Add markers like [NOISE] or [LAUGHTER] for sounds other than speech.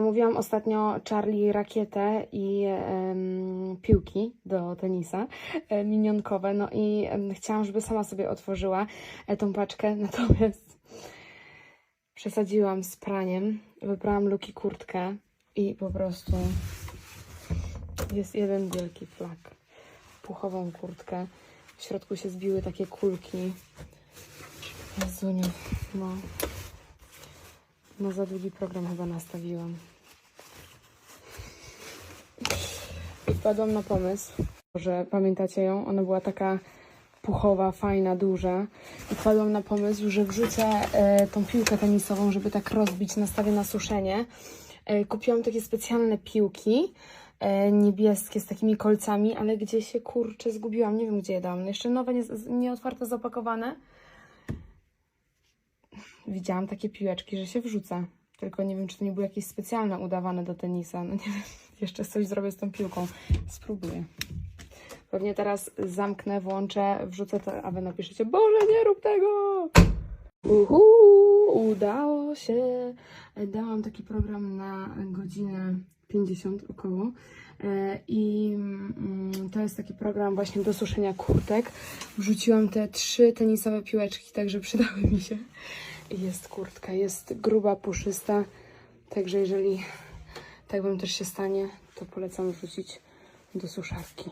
Mówiłam ostatnio Charlie rakietę i em, piłki do tenisa e, minionkowe, no i em, chciałam, żeby sama sobie otworzyła e, tą paczkę, [LAUGHS] natomiast przesadziłam z praniem, wybrałam Luki kurtkę i po prostu jest jeden wielki flak. Puchową kurtkę. W środku się zbiły takie kulki. Jezuniu, no. No za długi program chyba nastawiłam. I wpadłam na pomysł, że pamiętacie ją? Ona była taka puchowa, fajna, duża. I wpadłam na pomysł, że wrzucę e, tą piłkę tenisową, żeby tak rozbić, nastawię na suszenie. E, kupiłam takie specjalne piłki e, niebieskie z takimi kolcami, ale gdzie się kurczę zgubiłam, nie wiem gdzie je dałam. Jeszcze nowe, nie, nieotwarte, zapakowane. Widziałam takie piłeczki, że się wrzuca. Tylko nie wiem, czy to nie były jakieś specjalne udawane do tenisa. No nie wiem, [LAUGHS] jeszcze coś zrobię z tą piłką. Spróbuję. Pewnie teraz zamknę, włączę, wrzucę to, a wy napiszecie, Boże, nie rób tego! Uhu, udało się. Dałam taki program na godzinę 50 około. E, I mm, to jest taki program właśnie do suszenia kurtek. Wrzuciłam te trzy tenisowe piłeczki, także przydały mi się. Jest kurtka, jest gruba, puszysta. Także jeżeli tak wam też się stanie, to polecam wrzucić do suszarki.